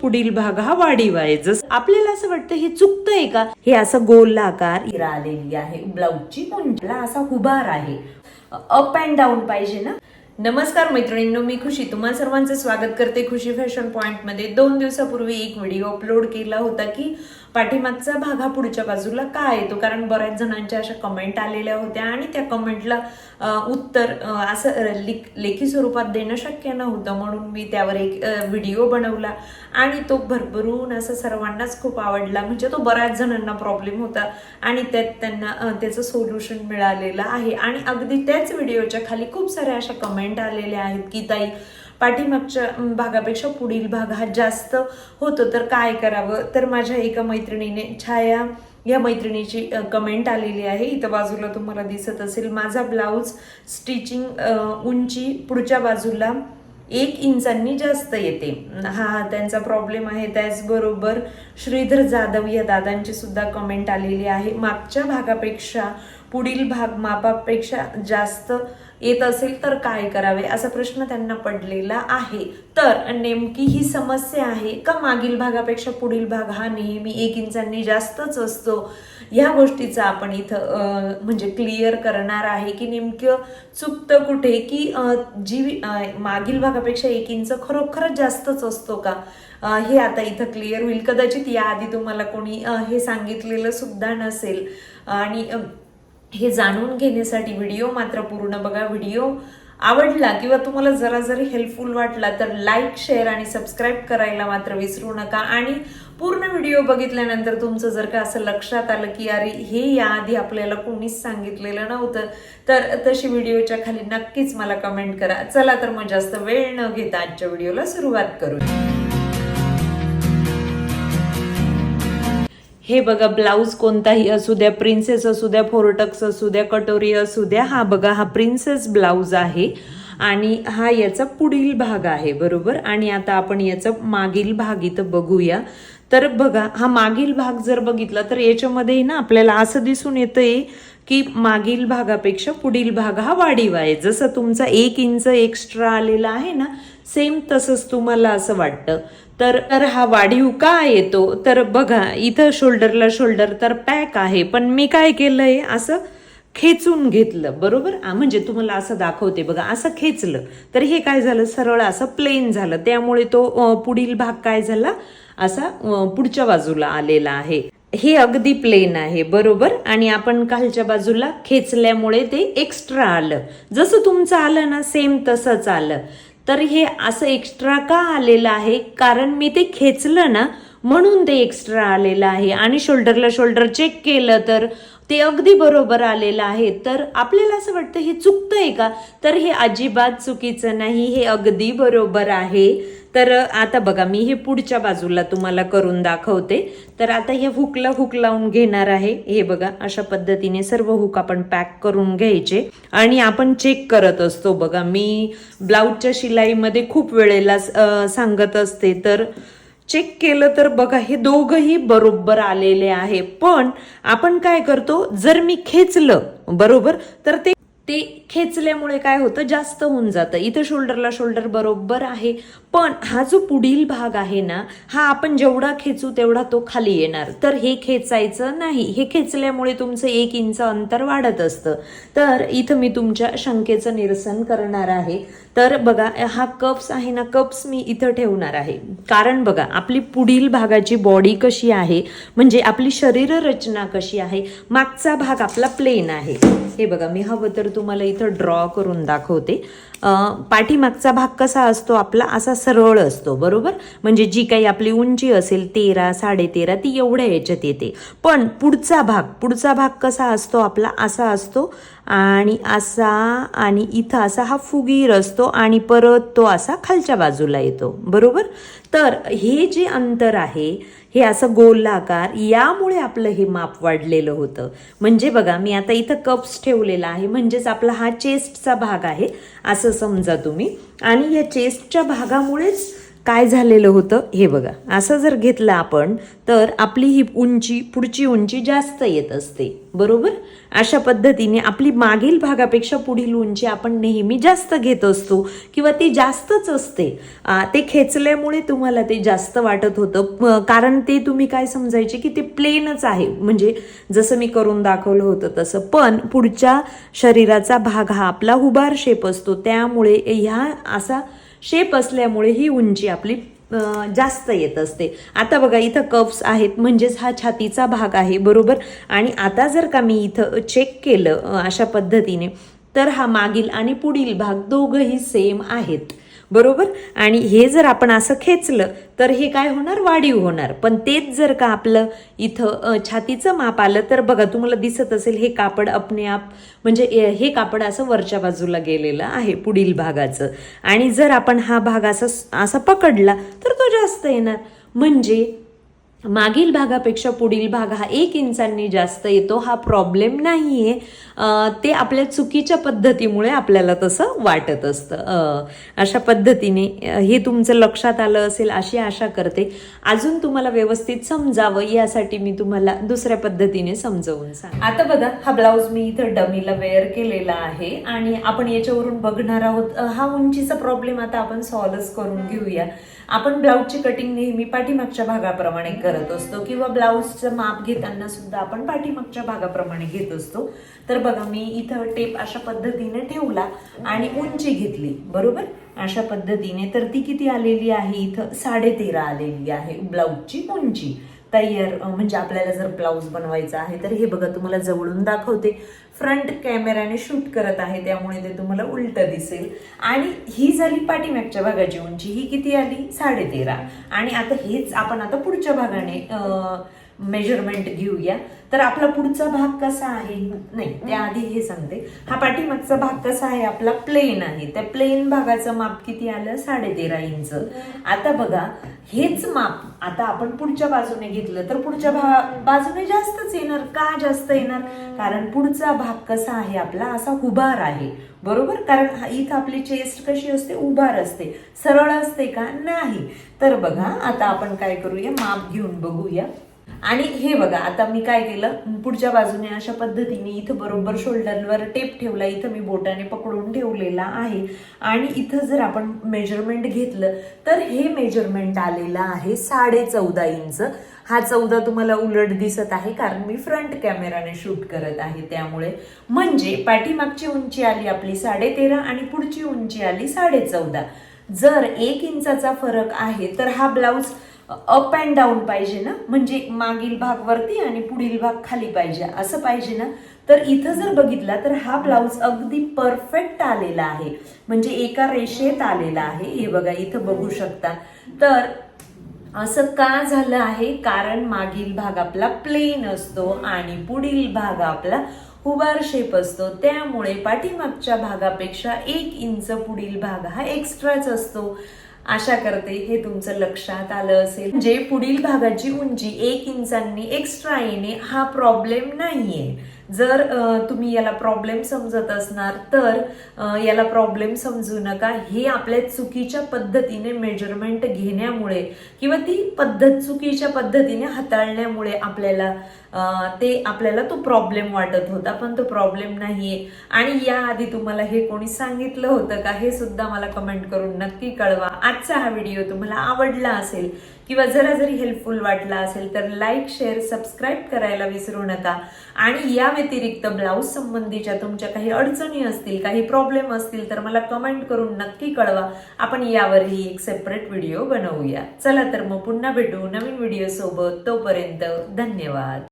पुढील भाग हा वाढीव आहे जस आपल्याला असं वाटतं हे चुकतंय का? हे असं गोलाकार आकार आलेली आहे. ब्लाऊजची कुंटला असा हुबार आहे. अप अँड डाऊन पाहिजे ना? नमस्कार मैत्रिणींनो मी खुशी. तुम्हा सर्वांचं स्वागत करते खुशी फॅशन पॉईंटमध्ये दोन दिवसापूर्वी एक व्हिडिओ अपलोड केला होता की पाठीमागचा भाग हा पुढच्या बाजूला का येतो? कारण बऱ्याच जणांच्या अशा कमेंट आलेल्या होत्या आणि त्या कमेंटला उत्तर असं लिख- लेखी स्वरूपात देणं शक्य नव्हतं. म्हणून मी त्यावर एक व्हिडिओ बनवला आणि तो भरभरून असं सर्वांनाच खूप आवडला. म्हणजे तो बऱ्याच जणांना प्रॉब्लेम होता आणि त्यात त्यांना त्याचं सोल्युशन मिळालेलं आहे. आणि अगदी त्याच व्हिडिओच्या खाली खूप साऱ्या अशा कमेंट आलेल्या आहेत की ताई पाठीमागच्या भागापेक्षा पुढील भाग हा जास्त होतो तर काय करावं? तर माझ्या एका मैत्रिणीने छाया या मैत्रिणीची कमेंट आलेली आहे. इथं बाजूला तुम्हाला दिसत असेल माझा ब्लाऊज स्टिचिंग उंची पुढच्या बाजूला एक इंचांनी जास्त येते. हा त्यांचा प्रॉब्लेम आहे. त्याचबरोबर श्रीधर जाधव या दादांची सुद्धा कमेंट आलेली आहे. मागच्या भागापेक्षा पुढील भाग मापापेक्षा जास्त येत असेल तर काय करावे असा प्रश्न त्यांना पडलेला आहे. तर नेमकी ही समस्या आहे का मागील भागापेक्षा पुढील भाग हा नेहमी एक इंचांनी जास्तच असतो? ह्या गोष्टीचा आपण इथं म्हणजे क्लिअर करणार आहे की नेमकं चुकतं कुठे की जी मागील भागापेक्षा एक इंच खरोखरच जास्तच असतो का? हे आता इथं क्लिअर होईल. कदाचित याआधी तुम्हाला कोणी हे सांगितलेलं सुद्धा नसेल. आणि हे जाणून घेण्यासाठी व्हिडिओ मात्र पूर्ण बघा. व्हिडिओ आवडला किंवा तुम्हाला जरा जरी हेल्पफुल वाटला तर लाईक शेअर आणि सबस्क्राईब करायला मात्र विसरू नका. आणि पूर्ण व्हिडिओ बघितल्यानंतर तुमचं जर का असं लक्षात आलं की अरे हे याआधी आपल्याला कोणीच सांगितलेलं नव्हतं तर तशी व्हिडिओच्या खाली नक्कीच मला कमेंट करा. चला तर मग जास्त वेळ न घेता आजच्या व्हिडिओला सुरुवात करू हे बघा ब्लाऊज कोणताही असू द्या प्रिन्सेस असू द्या फोरटक्स असू द्या कटोरी असू द्या हा बघा हा प्रिन्सेस ब्लाऊज आहे. आणि हा याचा पुढील भाग आहे बरोबर? आणि आता आपण याचा मागील भाग इथं बघूया. तर बघा हा मागील भाग जर बघितला तर याच्यामध्ये ना आपल्याला असं दिसून येतंय की मागील भागापेक्षा पुढील भाग हा वाढीव आहे. जसं तुमचा एक इंच एक्स्ट्रा आलेला आहे ना सेम तसंच तुम्हाला असं वाटतं. तर तर हा वाढीव का येतो? तर बघा इथं शोल्डरला शोल्डर तर पॅक आहे पण मी काय केलंय? असं खेचून घेतलं बरोबर? म्हणजे तुम्हाला असं दाखवते बघा असं खेचलं. तर हे काय झालं? सरळ असं प्लेन झालं. त्यामुळे तो पुढील भाग काय झाला? असा पुढच्या बाजूला आलेला आहे. हे अगदी प्लेन आहे बरोबर? आणि आपण खालच्या बाजूला खेचल्यामुळे ते एक्स्ट्रा आलं. जसं तुमचं आलं ना सेम तसंच आलं. तर हे असं एक्स्ट्रा का आलेलं आहे? कारण मी ते खेचलं ना म्हणून ते एक्स्ट्रा आलेलं आहे. आणि शोल्डरला शोल्डर चेक केलं तर ते अगदी बरोबर आलेलं आहे. तर आपल्याला असं वाटतं हे चुकतंय का? तर हे अजिबात चुकीचं नाही हे अगदी बरोबर आहे. तर आता बघा मी हे पुढच्या बाजूला तुम्हाला करून दाखवते. तर आता हे हुकला हुक लावून घेणार आहे. हे बघा अशा पद्धतीने सर्व हुक आपण पॅक करून घ्यायचे. आणि आपण चेक करत असतो. बघा मी ब्लाऊजच्या शिलाईमध्ये खूप वेळेला सांगत असते. तर चेक केलं तर बघा हे दोघही बरोबर आलेले आहे. पण आपण काय करतो? जर मी खेचलं बरोबर? तर ते ते खेचल्यामुळे काय होतं? जास्त होऊन जातं. इथं शोल्डरला शोल्डर बरोबर आहे. पण हा जो पुढील भाग आहे ना हा आपण जेवढा खेचू तेवढा तो खाली येणार. तर हे खेचायचं नाही. हे खेचल्यामुळे तुमचं एक इंच अंतर वाढत असतं. तर इथं मी तुमच्या शंकेचं निरसन करणार आहे. तर बघा हा कप्स आहे ना कप्स मी इथं ठेवणार आहे. कारण बघा आपली पुढील भागाची बॉडी कशी आहे म्हणजे आपली शरीर रचना कशी आहे मागचा भाग आपला प्लेन आहे. हे बघा मी हवं तर तुम्हाला इथं ड्रॉ करून दाखवते. पाठीमागचा भाग कसा असतो आपला? असा सरळ असतो बरोबर? म्हणजे जी काही आपली उंची असेल तेरा साडेतेरा ती एवढ्या याच्यात येते. पण पुढचा भाग पुढचा भाग कसा असतो आपला? असा असतो आणि असा आणि इथं असा हा फुगीर असतो आणि परत तो असा खालच्या बाजूला येतो बरोबर? तर हे जे अंतर आहे हे असं गोलाकार यामुळे आपलं हे माप वाढलेलं होतं. म्हणजे बघा मी आता इथं कप्स ठेवलेला आहे. म्हणजेच आपला हा चेस्टचा भाग आहे. असं समजा तुम्ही. आणि या चेस्टच्या भागामुळेच काय झालेलं होतं हे बघा. असं जर घेतलं आपण तर आपली ही उंची पुढची उंची जास्त येत असते. बरोबर? अशा पद्धतीने आपली मागील भागापेक्षा पुढील उंची आपण नेहमी जास्त घेत असतो किंवा ती जास्तच असते. ते खेचल्यामुळे तुम्हाला ते जास्त वाटत होतं. कारण ते तुम्ही काय समजायचे की ते प्लेनच आहे. म्हणजे जसं मी करून दाखवलं होतं तसं. पण पुढच्या शरीराचा भाग हा आपला हुबार शेप असतो. त्यामुळे ह्या असा शेप असल्यामुळे ही उंची आपली जास्त येत असते. आता बघा इथं कप्स आहेत म्हणजेच हा छातीचा भाग आहे बरोबर? आणि आता जर का मी इथं चेक केलं अशा पद्धतीने तर हा मागील आणि पुढील भाग दोघंही सेम आहेत. बरोबर? आणि हे जर आपण असं खेचलं तर हे काय होणार? वाढीव होणार. पण तेच जर का आपलं इथं छातीचं माप आलं तर बघा तुम्हाला दिसत असेल हे कापड अपने आप म्हणजे हे कापड असं वरच्या बाजूला गेलेलं आहे पुढील भागाचं. आणि जर आपण हा भाग असा असा पकडला तर तो जास्त येणार. म्हणजे मागील भागापेक्षा पुढील भाग हा एक इंचांनी जास्त येतो हा प्रॉब्लेम नाही आहे ते आपल्या चुकीच्या पद्धतीमुळे आपल्याला तसं वाटत असतं. अशा पद्धतीने हे तुमचं लक्षात आलं असेल अशी आशा करते. अजून तुम्हाला व्यवस्थित समजावं यासाठी मी तुम्हाला दुसऱ्या पद्धतीने समजवून सांग आता बघा हा ब्लाऊज मी इथं डमीला वेअर केलेला आहे आणि आपण याच्यावरून बघणार आहोत. हा उंचीचा प्रॉब्लेम आता आपण सॉल्वच करून घेऊया. आपण ब्लाऊजची कटिंग नेहमी पाठीमागच्या भागाप्रमाणे करत असतो किंवा ब्लाऊजचं माप घेताना सुद्धा आपण पाठीमागच्या भागाप्रमाणे घेत असतो. तर बघा मी इथं टेप अशा पद्धतीने ठेवला आणि उंची घेतली बरोबर? अशा पद्धतीने. तर ती किती आलेली आहे? इथं साडेतेरा आलेली आहे ब्लाऊजची उंची. तयार म्हणजे आपल्याला जर ब्लाऊज बनवायचा आहे तर हे बघा तुम्हाला जवळून दाखवते. फ्रंट कॅमेराने शूट करत आहे त्यामुळे ते तुम्हाला उलट दिसेल. आणि ही झाली पाठीमागच्या भागाची उंची. ही किती आली? साडे तेरा आणि आता हेच आपण आता पुढच्या भागाने मेजरमेंट घेऊया. तर आपला पुढचा भाग कसा आहे? नाही त्याआधी हे सांगते. हा पाठीमागचा भाग कसा आहे? आपला प्लेन आहे. त्या प्लेन भागाचं माप किती आलं? साडेतेरा इंच. आता बघा हेच माप आता आपण पुढच्या बाजूने घेतलं तर पुढच्या भा बाजूने जास्तच येणार. का जास्त येणार? कारण पुढचा भाग कसा आहे? आपला असा उभार आहे. बरोबर? कारण हा- इथं आपली चेस्ट कशी असते? उभार असते. सरळ असते का? नाही. तर बघा आता आपण काय करूया? माप घेऊन बघूया. आणि हे बघा आता मी काय केलं? पुढच्या बाजूने अशा पद्धतीने इथं बरोबर शोल्डरवर टेप ठेवला इथं मी बोटाने पकडून ठेवलेला आहे. आणि इथं जर आपण मेजरमेंट घेतलं तर हे मेजरमेंट आलेलं आहे साडे चौदा इंच. हा चौदा तुम्हाला उलट दिसत आहे कारण मी फ्रंट कॅमेराने शूट करत आहे त्यामुळे. म्हणजे पाठीमागची उंची आली आपली साडे तेरा आणि पुढची उंची आली साडे चौदा जर एक इंचाचा फरक आहे तर हा ब्लाऊज अप अँड डाऊन पाहिजे ना? म्हणजे मागील भाग वरती आणि पुढील भाग खाली पाहिजे. असं पाहिजे ना? तर इथं जर बघितला तर हा ब्लाऊज अगदी परफेक्ट आलेला आहे. म्हणजे एका रेषेत आलेला आहे. हे बघा इथं बघू शकता. तर असं का झालं आहे? कारण मागील भाग आपला प्लेन असतो आणि पुढील भाग आपला हुबार शेप असतो. त्यामुळे पाठीमागच्या भागापेक्षा एक इंच पुढील भाग हा एक्स्ट्राच असतो. आशा करते हे तुमचं लक्षात आलं असेल. म्हणजे पुढील भागाची उंची एक इंचांनी एक्स्ट्रा येणे हा प्रॉब्लेम नाहीये. जर तुम्ही याला प्रॉब्लेम समजत असणार तर याला प्रॉब्लेम समजू नका. हे आपल्या चुकीच्या पद्धतीने मेजरमेंट घेण्यामुळे किंवा ती पद्धत चुकीच्या पद्धतीने हाताळण्यामुळे आपल्याला ते आपल्याला तो प्रॉब्लेम वाटत होता पण तो प्रॉब्लेम नाहीये. आणि याआधी तुम्हाला हे कोणी सांगितलं होतं का हे सुद्धा मला कमेंट करून नक्की कळवा. आजचा हा व्हिडिओ तुम्हाला आवडला असेल किंवा जरा जरी हेल्पफुल वाटला असेल तर लाईक शेअर सबस्क्राईब करायला विसरू नका. आणि या व्यतिरिक्त ब्लाऊज संबंधीच्या तुमच्या काही अडचणी असतील काही प्रॉब्लेम असतील तर मला कमेंट करून नक्की कळवा. आपण यावरही एक सेपरेट व्हिडिओ बनवूया. चला तर मग पुन्हा भेटू नवीन व्हिडिओ सोबत. तोपर्यंत धन्यवाद.